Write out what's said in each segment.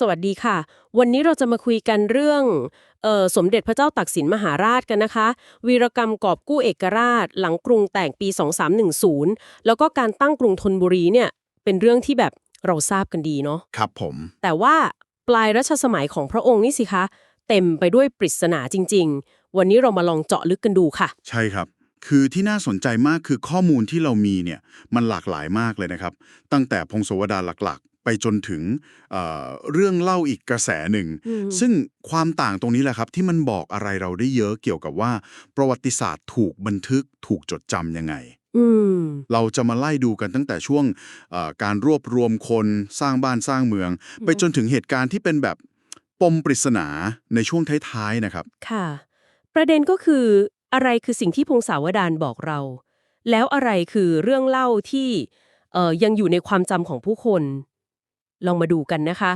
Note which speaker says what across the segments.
Speaker 1: สวัสดีค่ะ วันนี้เราจะมาคุยกันเรื่องเออสมเด็จพระเจ้าตากสินมหาราชกันนะคะ วีรกรรมกอบกู้เอกราช หลังกรุงแตกปี 2310 แล้วก็การตั้งกรุงธนบุรีเนี่ยเป็นเรื่องที่แบบเราทราบกันดีเนาะ
Speaker 2: ครับผม
Speaker 1: แต่ว่าปลายรัชสมัยของพระองค์นี่สิคะ เต็มไปด้วยปริศนาจริง ๆ วันนี้เรามาลองเจาะลึกกันดูค่ะ
Speaker 2: ใช่ครับคือที่น่าสนใจมากคือข้อมูลที่เรามีเนี่ยมันหลากหลายมากเลยนะครับ ตั้งแต่พงศาวดารหลักๆ ไปจนถึงเอ่อเรื่องเล่าอีกกระแสหนึ่ง
Speaker 1: อืม
Speaker 2: ซึ่งความต่างตรงนี้แหละครับ ที่มันบอกอะไรเราได้เยอะเกี่ยวกับว่า ประวัติศาสตร์ถูกบันทึกถูกจดจำยังไง
Speaker 1: อืม
Speaker 2: เราจะมาไล่ดูกันตั้งแต่ช่วงเอ่อการรวบรวมคนสร้างบ้านสร้างเมือง ไปจนถึงเหตุการณ์ที่เป็นแบบปมปริศนาในช่วงท้ายๆนะครับ
Speaker 1: ค่ะ ประเด็นก็คืออะไรคือสิ่งที่พงศาวดารบอกเรา แล้วอะไรคือเรื่องเล่าที่เอ่อยังอยู่ในความจำของผู้คน ลองมาดูกันนะคะ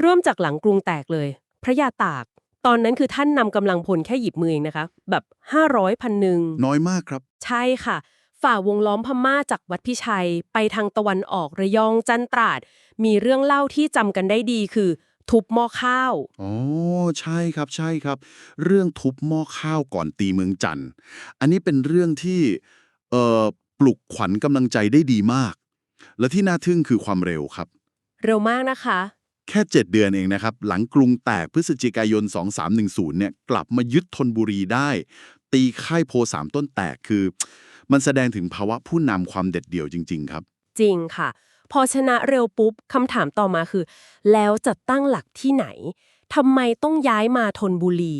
Speaker 1: เริ่มจากหลังกรุงแตกเลย พระยาตาก ตอนนั้นคือท่านนำกำลังพลแค่หยิบมือเองนะคะ แบบ500พันหนึ่ง
Speaker 2: น้อยมากครับ
Speaker 1: ใช่ค่ะ ฝ่าวงล้อมพม่าจากวัดพิชัย ไปทางตะวันออกระยองจันตราด มีเรื่องเล่าที่จำกันได้ดีคือ ทุบหม้อข้าว
Speaker 2: อ๋อ ใช่ครับใช่ครับ เรื่องทุบหม้อข้าวก่อนตีเมืองจันทร์อันนี้เป็นเรื่องที่เอ่อปลุกขวัญกำลังใจได้ดีมาก และที่น่าทึ่งคือความเร็วครับ
Speaker 1: เร็วมากนะคะ
Speaker 2: แค่ 7 เดือนเองนะครับ หลังกรุงแตกพฤศจิกายน 2310เนี่ยกลับมายึดธนบุรีได้ ตีค่ายโพสามต้นแตกคือ มันแสดงถึงภาวะผู้นำความเด็ดเดี่ยวจริง ๆ ครับ
Speaker 1: จริงค่ะ พอชนะเร็วปุ๊บคำถามต่อมาคือ แล้วจะตั้งหลักที่ไหนทำไมต้องย้ายมาธนบุรี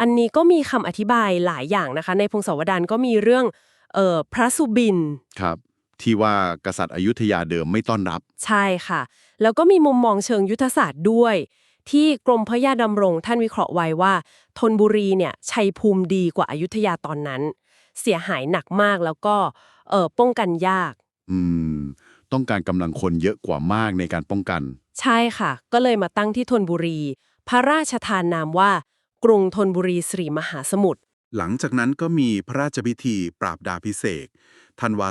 Speaker 1: อันนี้ก็มีคำอธิบายหลายอย่างนะคะ ในพงศาวดารก็มีเรื่องเอ่อพระสุบิน
Speaker 2: ครับ ที่ว่ากษัตริย์อยุธยาเดิมไม่ต้อนรับ
Speaker 1: ใช่ค่ะ แล้วก็มีมุมมองเชิงยุทธศาสตร์ด้วย ที่กรมพระยาดำรงท่านวิเคราะห์ไว้ว่าธนบุรีเนี่ยชัยภูมิดีกว่าอายุทยาตอนนั้น เสียหายหนักมากแล้วก็เอ่อป้องกันยาก
Speaker 2: อืม ต้องการกำลังคนเยอะกว่ามากในการป้องกัน
Speaker 1: ใช่ค่ะ ก็เลยมาตั้งที่ธนบุรี พระราชทานนามว่า กรุงธนบุรีสรีมหาสมุทร
Speaker 3: หลังจากนั้นก็มีพระราชพิธีปราบดาพิเศษกธันวา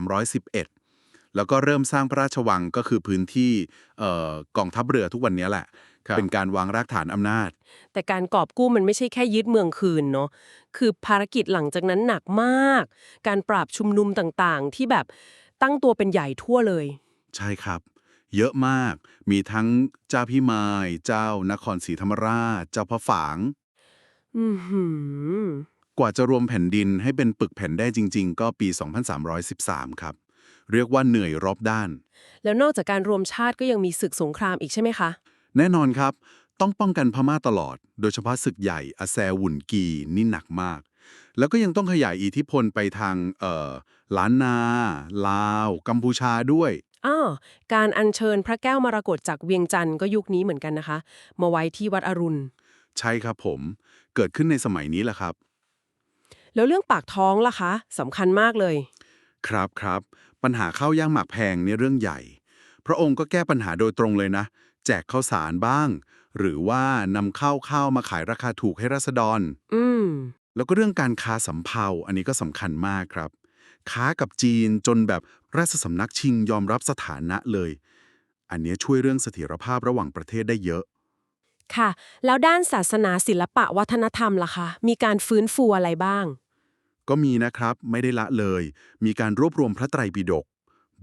Speaker 3: 2311 แล้วก็เริ่มสร้างพระราชวังก็คือพื้นที่เอ่อกองทัพเรือทุกวันนี้แหละ
Speaker 2: ครับ
Speaker 3: เป็นการวางรากฐานอำนาจ
Speaker 1: แต่การกอบกู้มันไม่ใช่แค่ยึดเมืองคืนเนาะคือภารกิจหลังจากนั้นหนักมาก การปราบชุมนุมต่างๆ ที่แบบตั้งตัวเป็นใหญ่ทั่วเลย
Speaker 3: ใช่ครับเยอะมาก มีทั้งเจ้าพี่มาย เจ้านครศรีธรรมราช เจ้าพระฝาง
Speaker 1: อือหือ
Speaker 3: กว่าจะรวมแผ่นดินให้เป็นปึกแผ่นได้จริง ๆ ก็ปี 2313 ครับ เรียกว่าเหนื่อยรอบด้าน
Speaker 1: แล้วนอกจากการรวมชาติก็ยังมีศึกสงครามอีกใช่ไหมคะ
Speaker 3: แน่นอนครับ ต้องป้องกันพม่าตลอด โดยเฉพาะศึกใหญ่อาแซหวุ่นกีนี่หนักมาก แล้วก็ยังต้องขยายอิทธิพลไปทางเอ่อล้านนา ลาว กัมพูชาด้วย
Speaker 1: อ้าวการอัญเชิญพระแก้วมรกตจากเวียงจันทร์ก็ยุคนี้เหมือนกันนะคะ มาไว้ที่วัดอรุณ
Speaker 3: ใช่ครับผม เกิดขึ้นในสมัยนี้แหละครับ
Speaker 1: แล้วเรื่องปากท้องล่ะคะสำคัญมากเลย
Speaker 3: ครับครับ ปัญหาข้าวย่างหมากแพงเนี่ยเรื่องใหญ่ พระองค์ก็แก้ปัญหาโดยตรงเลยนะ แจกข้าวสารบ้าง หรือว่านำข้าวข้าวมาขายราคาถูกให้รัษฎร
Speaker 1: อืม
Speaker 3: แล้วก็เรื่องการค้าสำเภาอันนี้ก็สำคัญมากครับ ค้ากับจีนจนแบบราชสำนักชิงยอมรับสถานะเลย อันเนี้ยช่วยเรื่องเสถียรภาพระหว่างประเทศได้เยอะ
Speaker 1: ค่ะ แล้วด้านศาสนาศิลปะวัฒนธรรมล่ะคะ มีการฟื้นฟูอะไรบ้าง
Speaker 3: ก็มีนะครับไม่ได้ละเลย มีการรวบรวมพระไตรปิฎก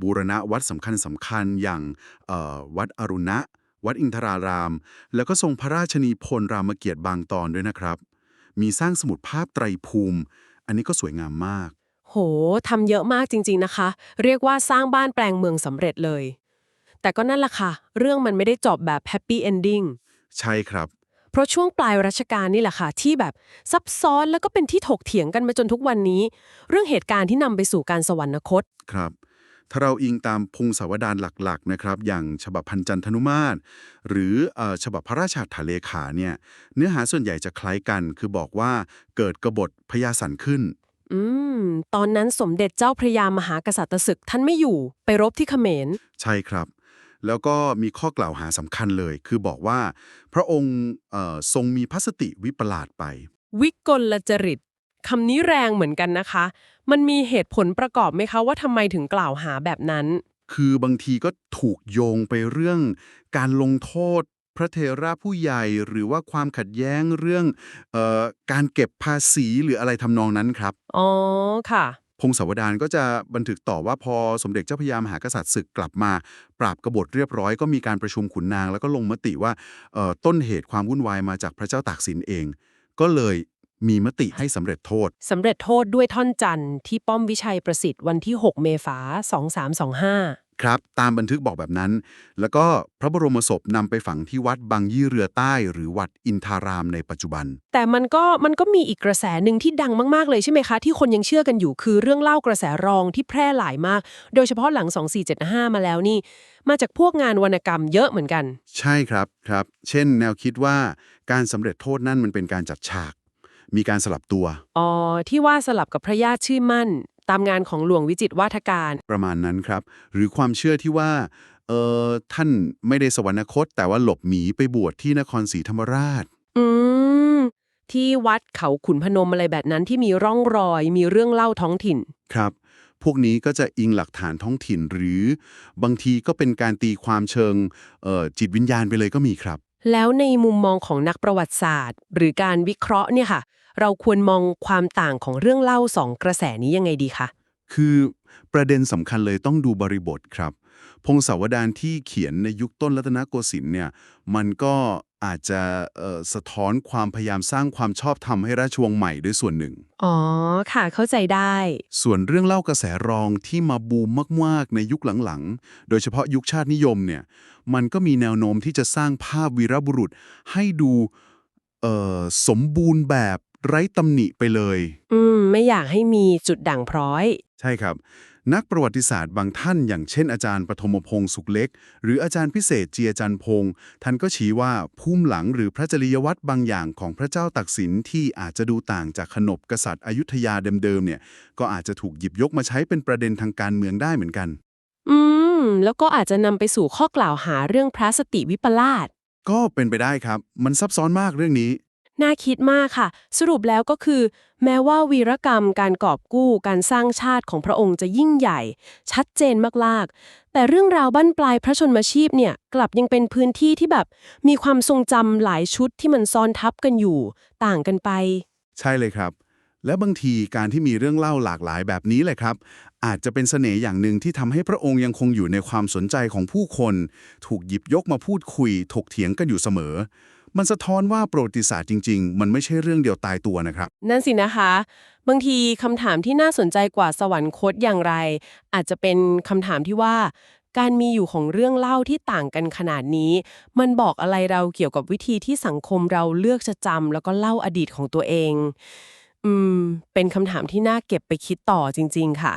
Speaker 3: บูรณะวัดสำคัญสำคัญอย่างเอ่อวัดอรุณะ วัดอินทราราม แล้วก็ทรงพระราชนีพลรามเกียรติ์บางตอนด้วยนะครับ มีสร้างสมุดภาพไตรภูมิ อันนี้ก็สวยงามมาก
Speaker 1: โหทำเยอะมากจริง ๆนะคะ เรียกว่าสร้างบ้านแปลงเมืองสำเร็จเลย แต่ก็นั่นแหละค่ะ เรื่องมันไม่ได้จบแบบแฮปปี้เอนดิ้ง
Speaker 3: ใช่ครับ
Speaker 1: เพราะช่วงปลายรัชกาลนี่แหละค่ะ ที่แบบซับซ้อนแล้วก็เป็นที่ถกเถียงกันมาจนทุกวันนี้ เรื่องเหตุการณ์ที่นำไปสู่การสวรรคต
Speaker 3: ครับ ถ้าเราอิงตามพงศาวดารหลักๆนะครับ อย่างฉบับพันจันทนุมาตร หรือเออฉบับพระราชาถาเลขาเนี่ยเนื้อหาส่วนใหญ่จะคล้ายกัน คือบอกว่าเกิดกบฏพญาสันขึ้น
Speaker 1: อืม ตอนนั้นสมเด็จเจ้าพระยามหากษัตริย์ศึกท่านไม่อยู่ ไปรบที่เขมร
Speaker 3: ใช่ครับ แล้วก็มีข้อกล่าวหาสำคัญเลย คือบอกว่า พระองค์เอ่อทรงมีพัสติวิปลาสไป
Speaker 1: วิกลจริตคำนี้แรงเหมือนกันนะคะ มันมีเหตุผลประกอบไหมคะว่าทำไมถึงกล่าวหาแบบนั้น
Speaker 3: คือบางทีก็ถูกโยงไปเรื่อง การลงโทษพระเทระผู้ใหญ่หรือว่าความขัดแย้งเรื่องเออการเก็บภาษีหรืออะไรทำนองนั้นครับ
Speaker 1: อ๋อค่ะ
Speaker 3: พงศาวดารก็จะบันทึกต่อว่าพอสมเด็จเจ้าพระยามหากษัตริย์ศึกกลับมา ปราบกบฏเรียบร้อยก็มีการประชุมขุนนาง แล้วก็ลงมติว่าต้นเหตุความวุ่นวายมาจากพระเจ้าตากสินเอง ก็เลย มีมติให้สำเร็จโทษ
Speaker 1: สำเร็จโทษด้วยท่อนจันทร์ที่ป้อมวิชัยประสิทธิ์วันที่ 6 เมษายน2325
Speaker 3: ครับ ตามบันทึกบอกแบบนั้น แล้วก็พระบรมศพนำไปฝังที่วัดบางยี่เรือใต้ หรือวัดอินทารามในปัจจุบัน
Speaker 1: แต่มันก็มันก็มีอีกกระแสหนึ่งที่ดังมาก ๆ เลยใช่ไหมคะ ที่คนยังเชื่อกันอยู่คือเรื่องเล่ากระแสรองที่แพร่หลายมาก โดยเฉพาะหลัง 2475 มาแล้วนี่ มาจากพวกงานวรรณกรรมเยอะเหมือนกัน
Speaker 3: ใช่ครับครับ เช่น แนวคิดว่าการสำเร็จโทษนั่นมันเป็นการจัดฉาก มีการสลับตัว
Speaker 1: อ๋อ ที่ว่าสลับกับพระญาติชื่อมั่น ตามงานของหลวงวิจิตรวาทการ
Speaker 3: ประมาณนั้นครับ หรือความเชื่อที่ว่าเออท่านไม่ได้สวรรคต แต่ว่าหลบหนีไปบวชที่นครศรีธรรมราช
Speaker 1: อืม ที่วัดเขาขุนพนมอะไรแบบนั้นที่มีร่องรอยมีเรื่องเล่าท้องถิ่น
Speaker 3: ครับ พวกนี้ก็จะอิงหลักฐานท้องถิ่นหรือบางทีก็เป็นการตีความเชิงเอ่อจิตวิญญาณไปเลยก็มีครับ
Speaker 1: แล้วในมุมมองของนักประวัติศาสตร์ หรือการวิเคราะห์เนี่ยค่ะ เราควรมองความต่างของเรื่องเล่าสองกระแสนี้ยังไงดีคะ
Speaker 3: คือประเด็นสำคัญเลยต้องดูบริบทครับ พงศาวดารที่เขียนในยุคต้นรัตนโกสินทร์เนี่ยมันก็อาจจะเอ่อสะท้อนความพยายามสร้างความชอบธรรมให้ราชวงศ์ใหม่ด้วยส่วนหนึ่ง
Speaker 1: อ๋อ ค่ะ เข้าใจได้
Speaker 3: ส่วนเรื่องเล่ากระแสรองที่มาบูมมากๆในยุคหลังๆ โดยเฉพาะยุคชาตินิยมเนี่ย มันก็มีแนวโน้มที่จะสร้างภาพวีรบุรุษให้ดู เอ่อสมบูรณ์แบบไร้ตำหนิไปเลย
Speaker 1: อืม ไม่อยากให้มีจุดด่างพร้อย
Speaker 3: ใช่ครับ นักประวัติศาสตร์บางท่าน อย่างเช่นอาจารย์ปฐมพงศ์สุขเล็ก หรืออาจารย์พิเศษเจียจันทร์พงศ์ท่านก็ชี้ว่าภูมิหลังหรือพระจริยวัตรบางอย่างของพระเจ้าตักสินที่อาจจะดูต่างจากขนบกษัตริย์อยุธยาเดิมๆเนี่ย ก็อาจจะถูกหยิบยกมาใช้เป็นประเด็นทางการเมืองได้เหมือนกัน
Speaker 1: อืม แล้วก็อาจจะนำไปสู่ข้อกล่าวหาเรื่องพระสติวิปลาส
Speaker 3: ก็เป็นไปได้ครับ มันซับซ้อนมากเรื่องนี้
Speaker 1: น่าคิดมากค่ะ สรุปแล้วก็คือ แม้ว่าวีรกรรมการกอบกู้การสร้างชาติของพระองค์จะยิ่งใหญ่ ชัดเจนมากๆ แต่เรื่องราวบั้นปลายพระชนมาชีพเนี่ยกลับยังเป็นพื้นที่ที่แบบ มีความทรงจำหลายชุดที่มันซ้อนทับกันอยู่ ต่างกันไป
Speaker 3: ใช่เลยครับ และบางทีการที่มีเรื่องเล่าหลากหลายแบบนี้แหละครับ อาจจะเป็นเสน่ห์อย่างหนึ่งที่ทำให้พระองค์ยังคงอยู่ในความสนใจของผู้คน ถูกหยิบยกมาพูดคุย ถกเถียงกันอยู่เสมอ มันสะท้อนว่าประวัติศาสตร์จริง ๆ มันไม่ใช่เรื่องเดียวตายตัวนะครับ
Speaker 1: นั่นสินะคะ บางทีคำถามที่น่าสนใจกว่าสวรรคตอย่างไร อาจจะเป็นคำถามที่ว่า การมีอยู่ของเรื่องเล่าที่ต่างกันขนาดนี้ มันบอกอะไรเราเกี่ยวกับวิธีที่สังคมเราเลือกจะจำแล้วก็เล่าอดีตของตัวเอง อืม เป็นคำถามที่น่าเก็บไปคิดต่อจริง ๆ ค่ะ